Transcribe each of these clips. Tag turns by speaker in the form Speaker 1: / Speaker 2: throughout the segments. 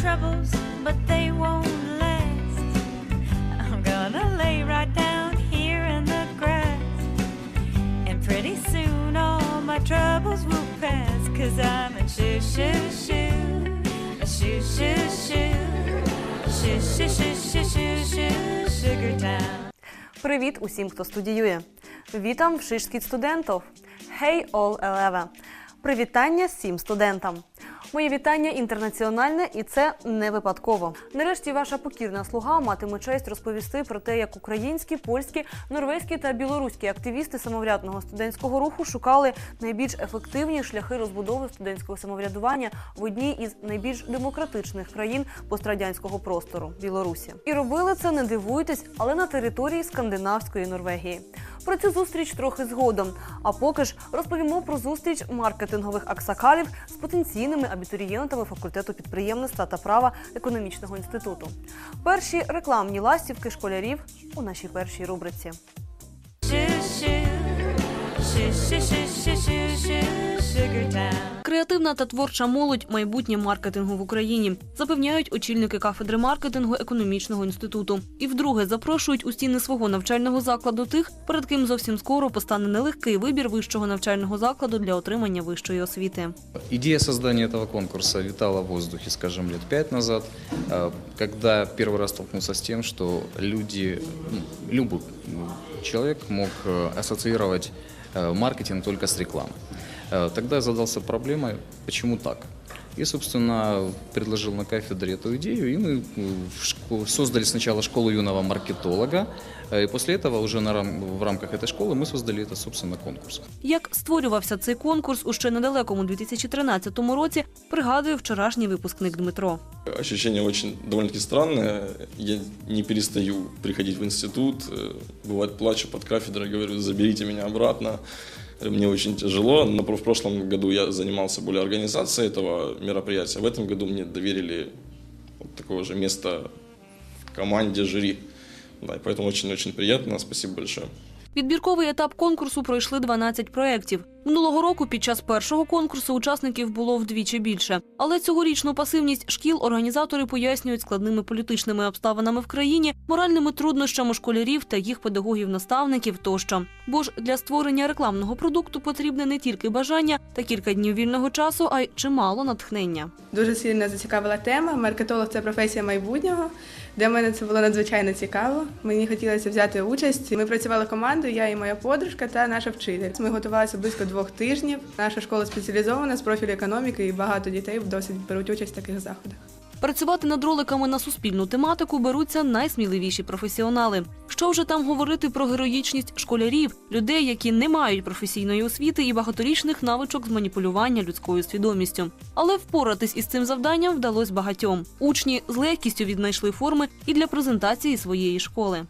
Speaker 1: troubles, but they won't last. I'm gonna lay right down here in the grass. And pretty soon all my troubles will pass. Cause I'm a shoo shoo shoo. A shoo shoo shoo. Shoo shoo shoo shoo shoo shoo. Sugar town.
Speaker 2: Привіт усім, хто студіює. Вітам в Шишськіт студентов. Hey all 11. Привітання всім студентам. Моє вітання інтернаціональне, і це не випадково. Нарешті ваша покірна слуга матиме честь розповісти про те, як українські, польські, норвезькі та білоруські активісти самоврядного студентського руху шукали найбільш ефективні шляхи розбудови студентського самоврядування в одній із найбільш демократичних країн пострадянського простору Білорусі. І робили це, не дивуйтесь, але на території скандинавської Норвегії. Про цю зустріч трохи згодом. А поки ж розповімо про зустріч маркетингових аксакалів з потенційними абітурієнтами факультету підприємництва та права економічного інституту. Перші рекламні ластівки школярів у нашій першій рубриці.
Speaker 1: Ши -ши, ши -ши -ши -ши -ши shoo. Sugar town.
Speaker 2: Креативна та творча молодь майбутнє маркетингу в Україні запевняють очільники кафедри маркетингу економічного інституту. І вдруге запрошують у стіни свого навчального закладу тих, перед ким зовсім скоро постане нелегкий вибір вищого навчального закладу для отримання вищої освіти.
Speaker 3: Идея создания этого конкурса витала в воздухе, скажем, лет пять назад, э, когда первый раз столкнулся с тем, что люди, ну, любой ну, человек мог э, ассоциировать э, маркетинг только с рекламой. Э, Тогда я задался проблемой, почему так? И, собственно, предложил на кафедре эту идею, и мы э, в шко- создали сначала школу юного маркетолога, э, и после этого уже на рам- в рамках этой школы мы создали этот, собственно, конкурс.
Speaker 2: Як створювався цей конкурс у ще недалекому 2013 році, пригадує вчорашній випускник Дмитро.
Speaker 4: Ощущение очень довольно-таки странное. Я не перестаю приходить в институт. э, Бывает, плачу под кафедрой, говорю, заберите меня обратно. Мне очень тяжело, но в прошлом году я занимался более организацией этого мероприятия. В этом году мне доверили вот такого же места в команде жюри. Да, и поэтому очень-очень приятно. Спасибо большое.
Speaker 2: Відбірковий етап конкурсу пройшли 12 проєктів. Минулого року під час першого конкурсу учасників було вдвічі більше. Але цьогорічну пасивність шкіл організатори пояснюють складними політичними обставинами в країні, моральними труднощами школярів та їх педагогів-наставників тощо. Бо ж для створення рекламного продукту потрібне не тільки бажання та кілька днів вільного часу, а й чимало натхнення.
Speaker 5: Дуже сильно зацікавила тема. Маркетолог це професія майбутнього. Для мене це було надзвичайно цікаво. Мені хотілося взяти участь. Ми працювали командою, я і моя подружка та наша вчитель. Ми готувалися близько двох тижнів. Наша школа спеціалізована з профілю економіки, і багато дітей досить беруть участь в таких заходах.
Speaker 2: Працювати над роликами на суспільну тематику беруться найсміливіші професіонали. Що вже там говорити про героїчність школярів, людей, які не мають професійної освіти і багаторічних навичок з маніпулювання людською свідомістю. Але впоратись із цим завданням вдалося багатьом. Учні з легкістю віднайшли форми і для презентації своєї школи.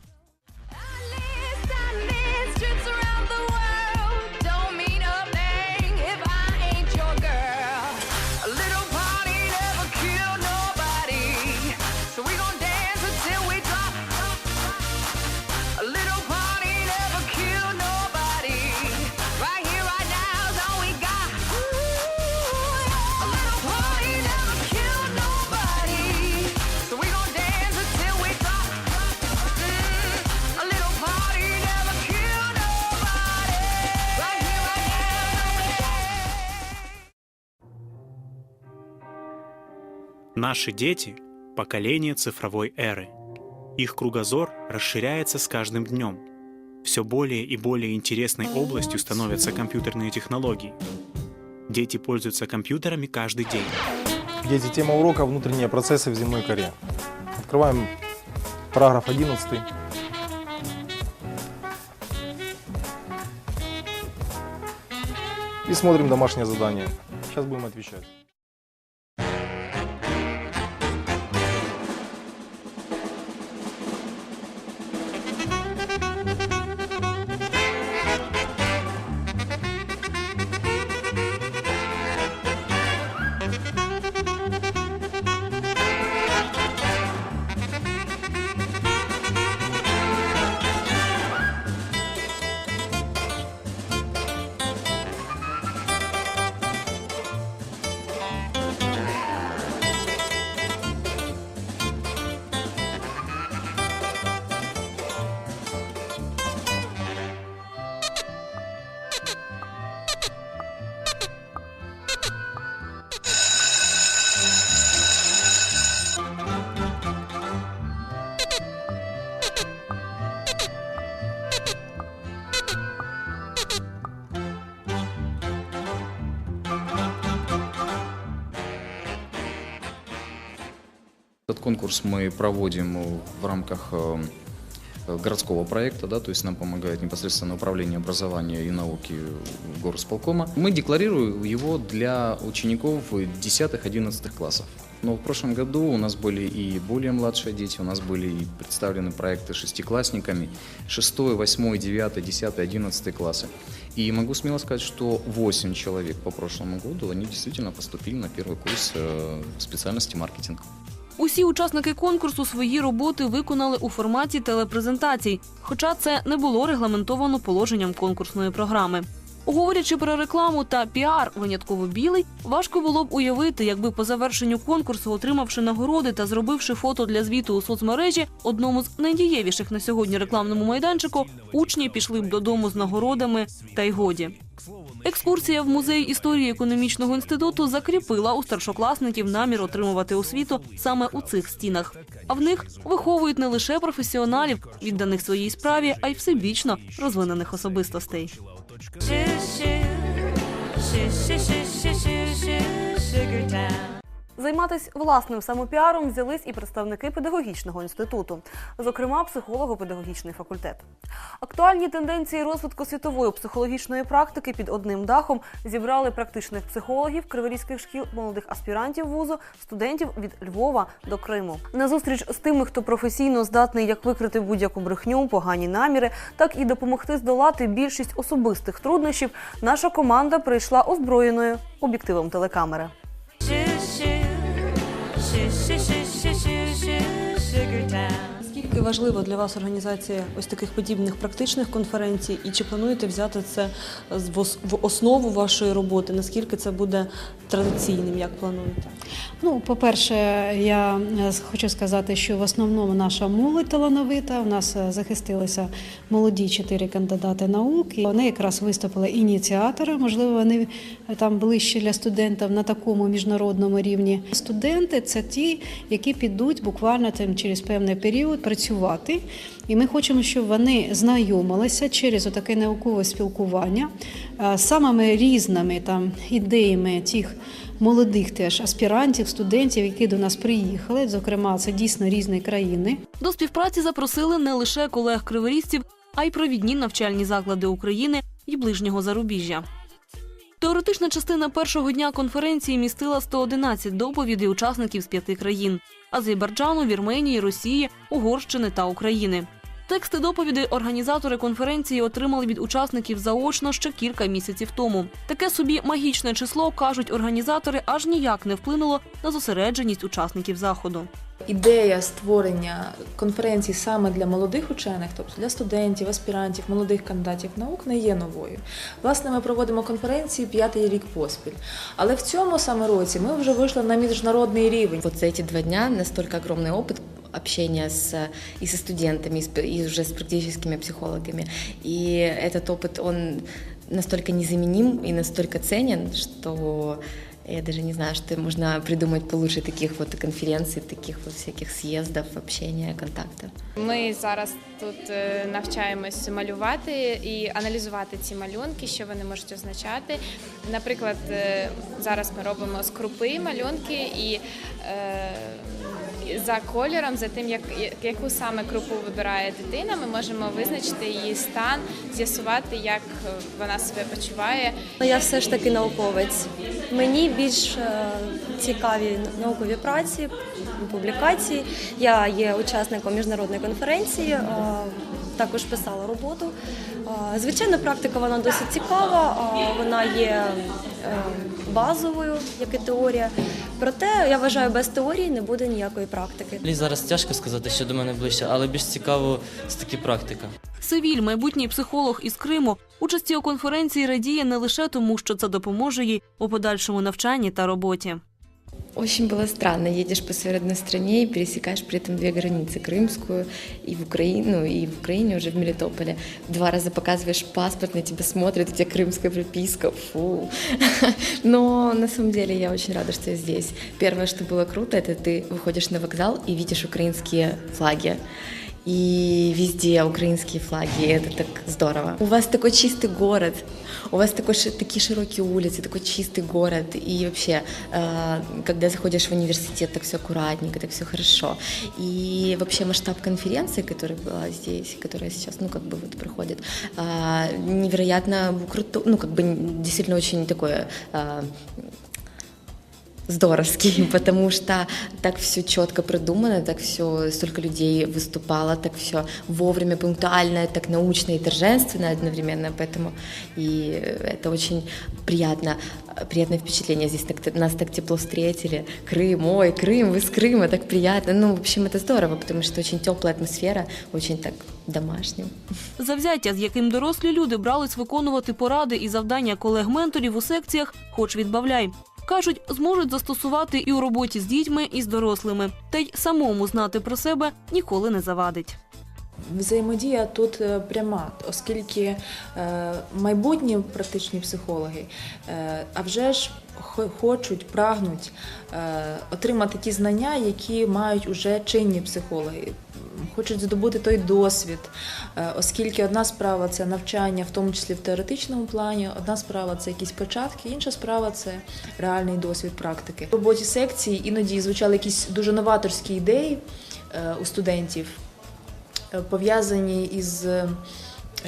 Speaker 6: Наши дети – поколение цифровой эры. Их кругозор расширяется с каждым днем. Все более и более интересной областью становятся компьютерные технологии. Дети пользуются компьютерами каждый день.
Speaker 7: Дети, тема урока «Внутренние процессы в земной коре». Открываем параграф 11. И смотрим домашнее задание. Сейчас будем отвечать.
Speaker 3: Конкурс мы проводим в рамках э, городского проекта, да, то есть нам помогает непосредственно управление образования и науки горосполкома. Мы декларируем его для учеников 10-11 классов. Но в прошлом году у нас были и более младшие дети, у нас были и представлены проекты шестиклассниками, 6, 8, 9, 10, 11 классы. И могу смело сказать, что 8 человек по прошлому году, они действительно поступили на первый курс э, специальности маркетинг.
Speaker 2: Усі учасники конкурсу свої роботи виконали у форматі телепрезентацій, хоча це не було регламентовано положенням конкурсної програми. Говорячи про рекламу та піар винятково білий, важко було б уявити, якби по завершенню конкурсу, отримавши нагороди та зробивши фото для звіту у соцмережі, одному з найдієвіших на сьогодні рекламному майданчику, учні пішли б додому з нагородами та й годі. Екскурсія в музей історії економічного інституту закріпила у старшокласників намір отримувати освіту саме у цих стінах. А в них виховують не лише професіоналів, відданих своїй справі, а й всебічно розвинених особистостей. Займатися власним самопіаром взялись і представники педагогічного інституту, зокрема психолого-педагогічний факультет. Актуальні тенденції розвитку світової психологічної практики під одним дахом зібрали практичних психологів криворізьких шкіл, молодих аспірантів вузу, студентів від Львова до Криму. На зустріч з тими, хто професійно здатний як викрити будь-яку брехню, погані наміри, так і допомогти здолати більшість особистих труднощів. Наша команда прийшла озброєною об'єктивом телекамери.
Speaker 1: 谢谢。
Speaker 2: Наскільки важлива для вас організація ось таких подібних практичних конференцій, і чи плануєте взяти це в основу вашої роботи? Наскільки це буде традиційним, як плануєте?
Speaker 8: Ну, по-перше, я е, хочу сказати, що в основному наша молодь талановита. У нас е, захистилися молоді чотири кандидати наук. І вони якраз виступили ініціатори. Можливо, вони е, там ближче для студентів на такому міжнародному рівні. Студенти це ті, які підуть буквально там через певний період працювати. І ми хочемо, щоб вони знайомилися через таке наукове спілкування е, з самими різними там ідеями тих молодих теж аспірантів, студентів, які до нас приїхали. Зокрема, це дійсно різні країни.
Speaker 2: До співпраці запросили не лише колег криворізців, а й провідні навчальні заклади України і ближнього зарубіжжя. Теоретична частина першого дня конференції містила 111 доповідей учасників з п'яти країн: Азербайджану, Вірменії, Росії, Угорщини та України. Тексти доповідей організатори конференції отримали від учасників заочно ще кілька місяців тому. Таке собі магічне число кажуть організатори, аж ніяк не вплинуло на зосередженість учасників заходу.
Speaker 9: Ідея створення конференцій саме для молодих учених, тобто для студентів, аспірантів, молодих кандидатів наук, не є новою. Власне, ми проводимо конференції п'ятий рік поспіль. Але в цьому саме році ми вже вийшли на міжнародний рівень.
Speaker 10: Вот за эти два дня настолько огромный опыт общения с, и со студентами, и, с- и уже с практическими психологами. И этот опыт, он настолько незаменим и настолько ценен, что я даже не знаю, что можно придумать получше таких вот конференций, таких вот всяких съездов, общения, контактов.
Speaker 11: Ми зараз тут е, навчаємось малювати і аналізувати ці малюнки, що вони можуть означати. Наприклад, е, зараз ми робимо з крупи малюнки і е, за кольором, за тим, як, яку саме крупу вибирає дитина, ми можемо визначити її стан, з'ясувати, як е, вона себе почуває.
Speaker 12: Я все ж таки науковець. Мені більш е, цікаві наукові праці, публікації. Я є учасником міжнародної конференції, е, також писала роботу. Звичайно, практика вона досить цікава, вона є базовою, як і теорія. Проте я вважаю, без теорії не буде ніякої практики.
Speaker 13: Лі зараз тяжко сказати, що до мене ближче, але більш цікаво таки практика.
Speaker 2: Севіль, майбутній психолог із Криму, участі у конференції радіє не лише тому, що це допоможе їй у подальшому навчанні та роботі.
Speaker 10: Очень было странно. Едешь по своей родной стране и пересекаешь при этом две границы. Крымскую и в Украину, ну, и в Украине уже в Мелитополе. Два раза показываешь паспорт, на тебя смотрят, у тебя крымская прописка. Фу. Но на самом деле я очень рада, что я здесь. Первое, что было круто, это ты выходишь на вокзал и видишь украинские флаги. и везде украинские флаги, и это так здорово. У вас такой чистый город, у вас такой, ши- такие широкие улицы, такой чистый город, и вообще, э, когда заходишь в университет, так все аккуратненько, так все хорошо. И вообще масштаб конференции, которая была здесь, которая сейчас, ну, как бы вот проходит, э, невероятно круто, ну, как бы действительно очень такое э, здоровский, потому что так все четко продумано, так все, столько людей выступало, так все вовремя, пунктуально, так научно и торжественно одновременно, поэтому и это очень приятно, приятное впечатление, здесь так, нас так тепло встретили, Крым, ой, Крым, вы с Крыма, так приятно, ну, в общем, это здорово, потому что очень теплая атмосфера, очень так домашньо.
Speaker 2: Завзяття, з яким дорослі люди брались виконувати поради і завдання колег-менторів у секціях, хоч відбавляй. Кажуть, зможуть застосувати і у роботі з дітьми, і з дорослими. Та й самому знати про себе ніколи не завадить.
Speaker 9: Взаємодія тут е, пряма, оскільки е, майбутні практичні психологи е, а вже ж хо- хочуть, прагнуть отримати ті знання, які мають уже чинні психологи. Хочуть здобути той досвід, е, оскільки одна справа це навчання, в тому числі в теоретичному плані, одна справа це якісь початки, інша справа це реальний досвід практики. В роботі секції іноді звучали якісь дуже новаторські ідеї е, у студентів е, пов'язані із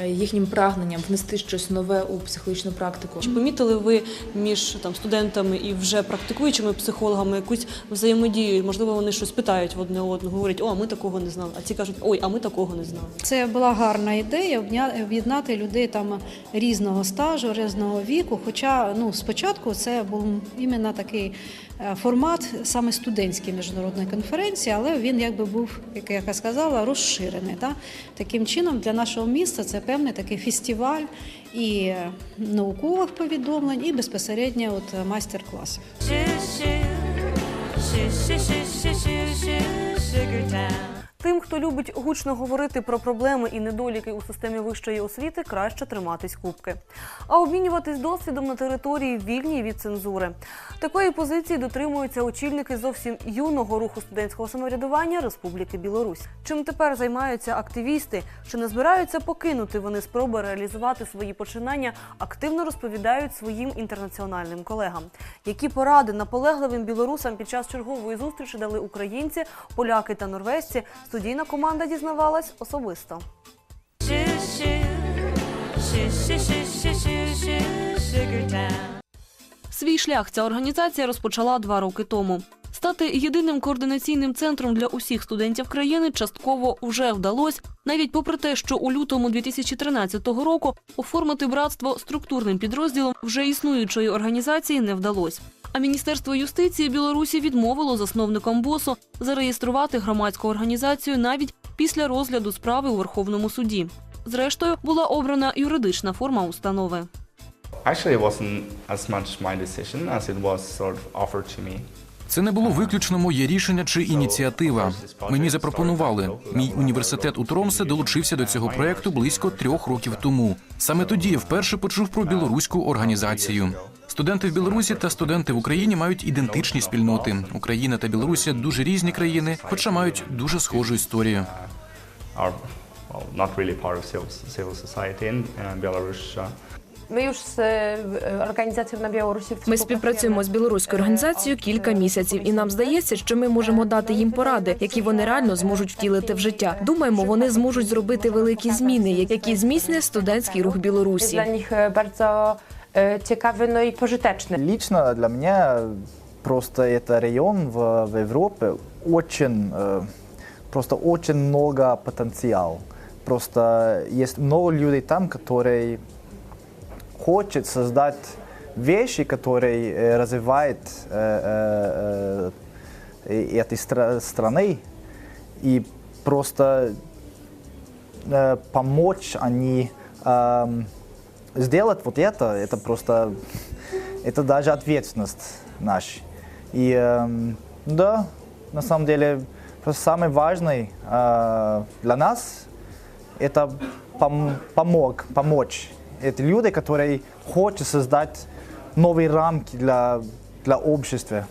Speaker 9: їхнім прагненням внести щось нове у психологічну практику.
Speaker 2: Чи помітили ви між там студентами і вже практикуючими психологами якусь взаємодію? Можливо, вони щось питають в одне одного, говорять, о, а ми такого не знали. А ці кажуть, ой, а ми такого не знали.
Speaker 8: Це була гарна ідея об'єднати людей там різного стажу, різного віку. Хоча ну спочатку це був іменно такий е, формат саме студентської міжнародної конференції, але він якби був, як я сказала, розширений. Та? Таким чином для нашого міста це певний такий фестиваль і е, наукових повідомлень, і безпосередньо от е, майстер-класів.
Speaker 2: Тим, хто любить гучно говорити про проблеми і недоліки у системі вищої освіти, краще триматись кубки, а обмінюватись досвідом на території вільній від цензури. Такої позиції дотримуються очільники зовсім юного руху студентського самоврядування Республіки Білорусь. Чим тепер займаються активісти? Чи не збираються покинути вони спроби реалізувати свої починання? Активно розповідають своїм інтернаціональним колегам. Які поради наполегливим білорусам під час чергової зустрічі дали українці, поляки та норвежці? Студійна команда дізнавалась особисто. Свій шлях ця організація розпочала два роки тому. Стати єдиним координаційним центром для усіх студентів країни частково вже вдалося, навіть попри те, що у лютому 2013 року оформити братство структурним підрозділом вже існуючої організації не вдалося. А Міністерство юстиції Білорусі відмовило засновникам БОСу зареєструвати громадську організацію навіть після розгляду справи у Верховному суді. Зрештою, була обрана юридична форма установи.
Speaker 14: Actually, it wasn't as much my decision as it was sort of offered to me.
Speaker 15: Це не було виключно моє рішення чи ініціатива. Мені запропонували. Мій університет у Тромсе долучився до цього проекту близько трьох років тому. Саме тоді я вперше почув про білоруську організацію. Студенти в Білорусі та студенти в Україні мають ідентичні спільноти. Україна та Білорусі дуже різні країни, хоча мають дуже схожу історію.
Speaker 14: Uh. Uh,
Speaker 16: Ми з е, організацією на Білорусі
Speaker 17: Ми співпрацюємо з білоруською організацією кілька місяців, і нам здається, що ми можемо дати їм поради, які вони реально зможуть втілити в життя. Думаємо, вони зможуть зробити великі зміни, які зміцнять студентський рух Білорусі.
Speaker 16: Для них е, цікавий, ну і пожитечний.
Speaker 18: Лично для меня просто это район в, в Европе очень, э, просто очень много потенциал. Просто есть много людей там, которые хочет создать вещи, которые э, развивают э, э, э, этой стра- страны и просто э, помочь они эм, сделать вот это, это просто, это даже ответственность наша. И эм, да, на самом деле, просто самый важный э, для нас это пом- помог, помочь. Это люди, которые хотят создать новые рамки для, для общества.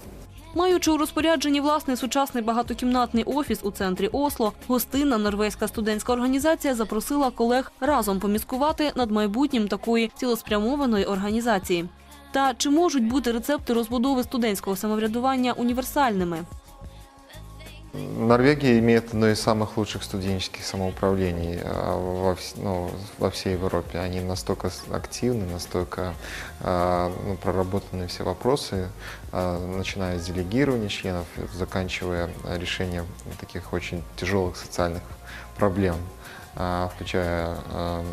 Speaker 2: Маючи у розпорядженні власний сучасний багатокімнатний офіс у центрі Осло, гостинна норвезька студентська організація запросила колег разом поміскувати над майбутнім такої цілеспрямованої організації. Та чи можуть бути рецепти розбудови студентського самоврядування універсальними?
Speaker 19: Норвегия имеет одно из самых лучших студенческих самоуправлений а, во, вс- ну, во всей Европе. Они настолько с- активны, настолько а, ну, проработаны все вопросы, а, начиная с делегирования членов, заканчивая а, решением таких очень тяжелых социальных проблем, а, Включая а,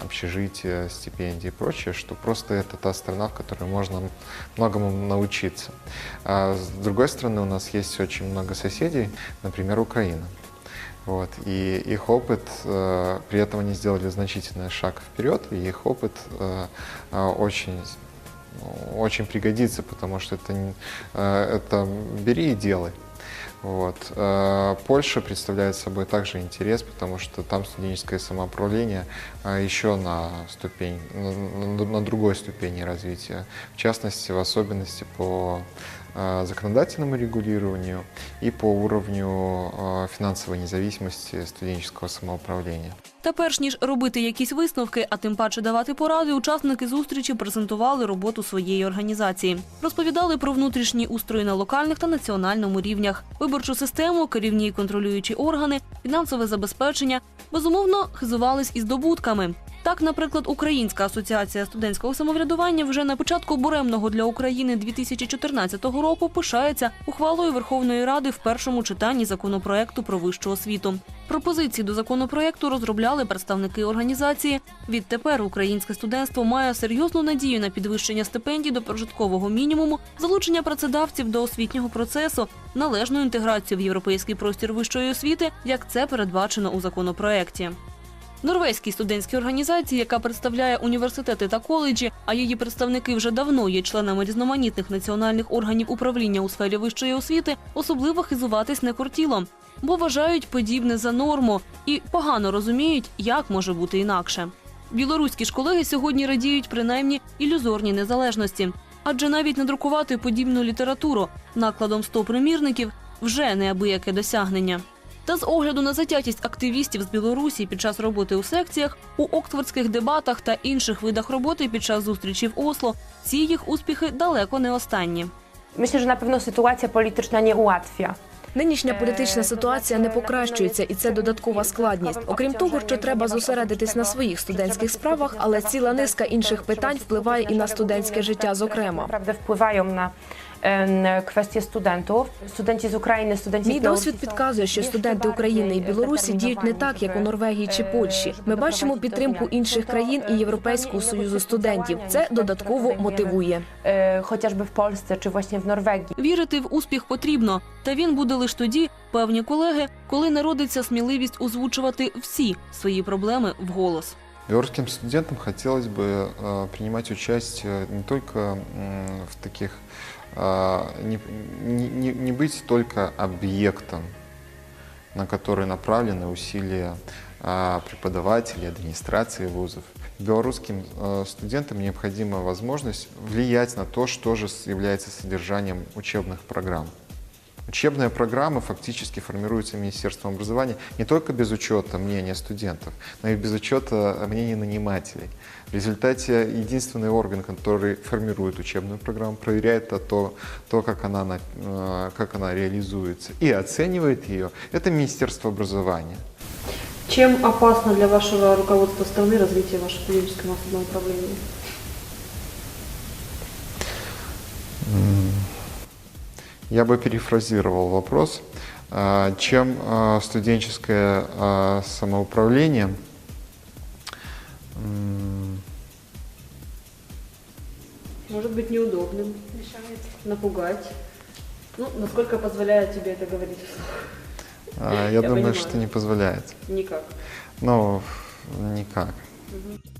Speaker 19: общежитие, стипендии и прочее, что просто это та страна, в которой можно многому научиться. А с другой стороны, у нас есть очень много соседей, например, Украина. Вот, и их опыт, э, при этом они сделали значительный шаг вперед, и их опыт э, э, очень, очень пригодится, потому что это, э, это бери и делай. Вот. Э, Польша представляет собой также интерес, потому что там студенческое самоуправление а, еще на ступень, на, на- на другой ступени развития. В частности, в особенности по э, законодательному регулированию и по уровню э, финансовой независимости студенческого самоуправления.
Speaker 2: Та перш ніж робити якісь висновки, а тим паче давати поради, учасники зустрічі презентували роботу своєї організації. Розповідали про внутрішні устрої на локальних та національному рівнях, виборчу систему, керівні і контролюючі органи, фінансове забезпечення. Безумовно, хизувались і здобутками. Так, наприклад, Українська асоціація студентського самоврядування вже на початку буремного для України 2014 року пишається ухвалою Верховної Ради в першому читанні законопроекту про вищу освіту. Пропозиції до законопроекту розробляли представники організації. Відтепер українське студентство має серйозну надію на підвищення стипендій до прожиткового мінімуму, залучення працедавців до освітнього процесу, належну інтеграцію в європейський простір вищої освіти, як це передбачено у законопроекті. Норвезькій студентській організації, яка представляє університети та коледжі, а її представники вже давно є членами різноманітних національних органів управління у сфері вищої освіти, особливо хизуватись не кортіло, бо вважають подібне за норму і погано розуміють, як може бути інакше. Білоруські ж колеги сьогодні радіють принаймні ілюзорній незалежності, адже навіть надрукувати подібну літературу накладом 100 примірників вже неабияке досягнення. Та з огляду на затятість активістів з Білорусі під час роботи у секціях, у оксфордських дебатах та інших видах роботи під час зустрічі в Осло, ці їх успіхи далеко не останні.
Speaker 16: Myślę, że na pewno sytuacja polityczna nie.
Speaker 17: Нинішня політична ситуація не покращується, і це додаткова складність. Окрім того, що треба зосередитись на своїх студентських справах, але ціла низка інших питань впливає і на студентське життя, зокрема.
Speaker 16: Правда, na em, kwestie studentów. Studenci z Ukrainy, studenci
Speaker 17: Мій
Speaker 16: z Białorusi
Speaker 17: досвід
Speaker 16: są
Speaker 17: підказує, що студенти України і Білорусі діють не так, як у Норвегії чи Польщі. Ми бачимо підтримку інших країн і Європейського союзу студентів. Це додатково мотивує.
Speaker 16: e, chociażby w Polsce czy właśnie w Norwegii.
Speaker 2: Вірити в успіх потрібно, та він буде лише тоді, певні колеги, коли народиться сміливість озвучувати всі свої проблеми вголос.
Speaker 19: Белорусским студентам хотелось бы э, принимать участие не только м, в таких, э, не, не- не- не быть только объектом, на который направлены усилия э, преподавателей, администрации вузов. Белорусским э, студентам необходима возможность влиять на то, что же является содержанием учебных программ. Учебные программы фактически формируются Министерством образования не только без учета мнения студентов, но и без учета мнений нанимателей. В результате единственный орган, который формирует учебную программу, проверяет то, то, как, она, на- э, как она реализуется и оценивает ее, это Министерство образования.
Speaker 2: Чем опасно для вашего руководства страны развитие вашего студенческого самоуправления?
Speaker 19: Я бы перефразировал вопрос. А, Чем а, студенческое а, самоуправление м,
Speaker 2: Может быть неудобным, напугать. Ну, насколько позволяет тебе это говорить вслух?
Speaker 19: а, я,
Speaker 2: Я
Speaker 19: думаю,
Speaker 2: понимаю.
Speaker 19: что не позволяет.
Speaker 2: Никак.
Speaker 19: Ну, никак.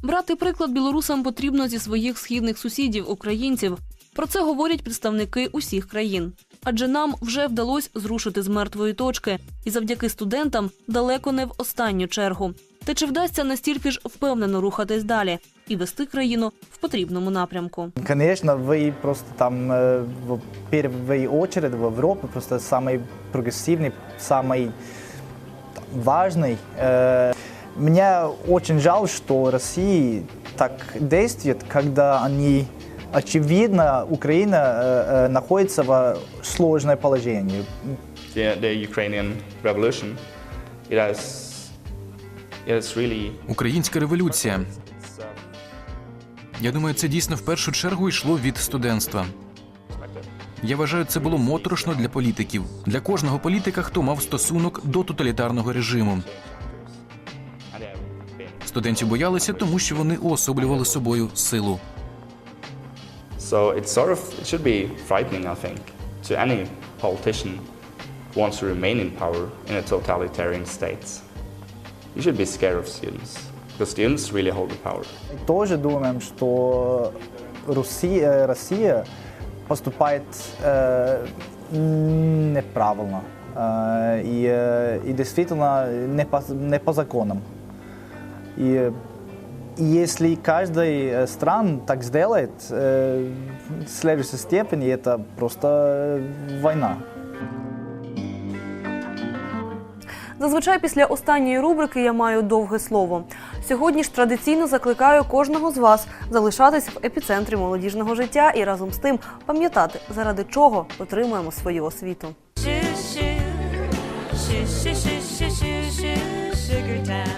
Speaker 2: Брати приклад білорусам потрібно зі своїх східних сусідів, українців. Про це говорять представники усіх країн. Адже нам вже вдалося зрушити з мертвої точки, і завдяки студентам далеко не в останню чергу. Та чи вдасться настільки ж впевнено рухатись далі і вести країну в потрібному напрямку?
Speaker 18: Конечно, вы просто там э, в первую очередь в Европе просто самый прогрессивный, самый там, важный. Э, Мне очень жаль, что Россия так действует, когда они очевидно Украина э, э, находится в сложном положении.
Speaker 14: The, the Ukrainian revolution, it has, it has really
Speaker 15: Українська революція. Я думаю, це дійсно в першу чергу йшло від студентства. Я вважаю, це було моторошно для політиків, для кожного політика, хто мав стосунок до тоталітарного режиму. Студентів боялися, тому що вони уособлювали собою силу.
Speaker 14: So it's sort of it should be frightening, I think, to any politician who wants to remain in power in a totalitarian state. You should be scared of students because students really hold the power.
Speaker 18: Тоже думаем, что Россия, Россия поступает э, неправильно э, и, э, и действительно не по, не по законам. И, и если каждый э, стран так сделает, э, в следующей степени это просто э, война.
Speaker 2: Зазвичай після останньої рубрики я маю довге слово. Сьогодні ж традиційно закликаю кожного з вас залишатись в епіцентрі молодіжного життя і разом з тим пам'ятати, заради чого отримуємо свою освіту.